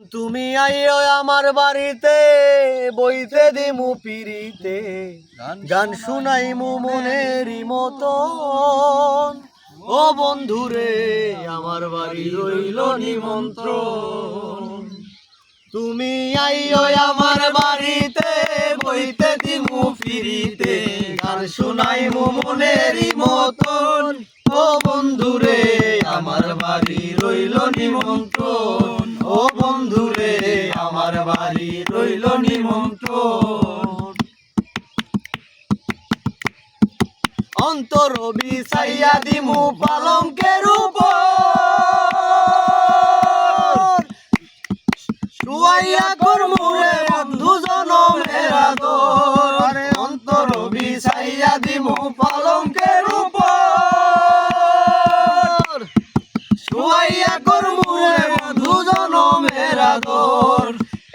তুমি আইও আমার বাড়িতে বইতে দিমু পিরিতে গান শুনাই শুনাইমু মনেরই মতন ও বন্ধুরে আমার বাড়ি রইল নিমন্ত্রণ। তুমি আইও আমার বাড়িতে বইতে দিমু ফিরিতে গান শুনাইমু মনেরই মতন। ও বন্ধুরে আমার বাড়ি রইল নিমন্ত্রণ। রইল নিমন্ত্রণ। অন্তর বিছাইয়া দিমু পালঙ্কের উপর। শুয়াইয়া করমুরে বন্ধু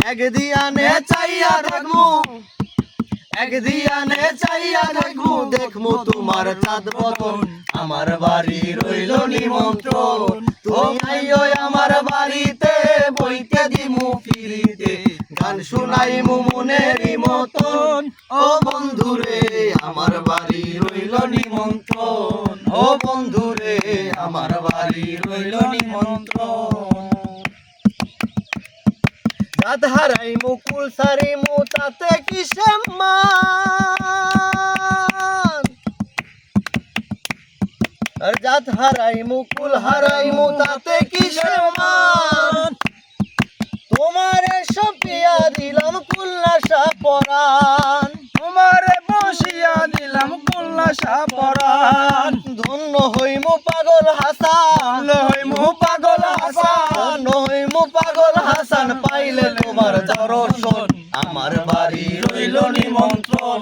এক দিয়ানে চাইয়া দেখমু। এক দিয়ানে চাইয়া দেখমু। দেখমু তোমার চাঁদ বদন। আমার বাড়ি রইল নিমন্ত্রণ। তুমি আমার বাড়িতে বইতে দিমু ফিরিতে। গান শুনাইমু মনেরই মতন। ও বন্ধুরে, আমার বাড়ি রইল নিমন্ত্রণ। ও বন্ধুরে, আমার বাড়ি রইল নিমন্ত্রণ। হারাই মুকুল সারি মু তাতে কি সম্মান আর জাত হারাই মুকুল হারাই মু তাতে কি সম্মান তোমারে সপিয়া দিলাম কুল্লাসা পরাণ। তোমারে বসিয়া দিলাম কুল্লাসা পরাণ। ধন্য হইমু পাগল পাইলে তোমার দর্শন। আমার বাড়ি রইল নিমন্ত্রণ।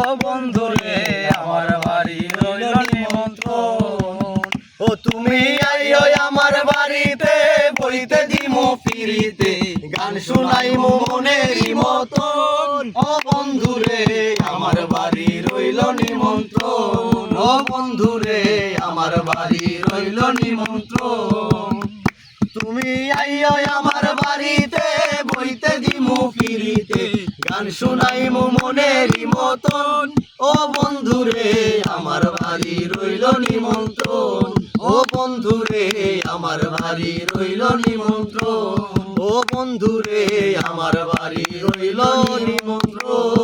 ও বন্ধুরে, আমার বাড়ি রইল নিমন্ত্রণ। ও তুমি আইও আমার বাড়িতে, বইতে দিমু ফিরিতে। গান শুনাইমু মনেরই মতন। ও বন্ধু রে আমার বাড়ি রইল নিমন্ত্রণ। ও বন্ধু রে আমার বাড়ি রইল নিমন্ত্রণ। তুমি আইও আমার বাড়িতে, বইতে দিমু ফিরিতে। গান শুনাইমু মনেরই মতন। ও বন্ধুরে, আমার বাড়ি রইল নিমন্ত্রণ। ও বন্ধুরে, আমার বাড়ি রইল নিমন্ত্রণ। ও বন্ধুরে, আমার বাড়ি রইল নিমন্ত্রণ।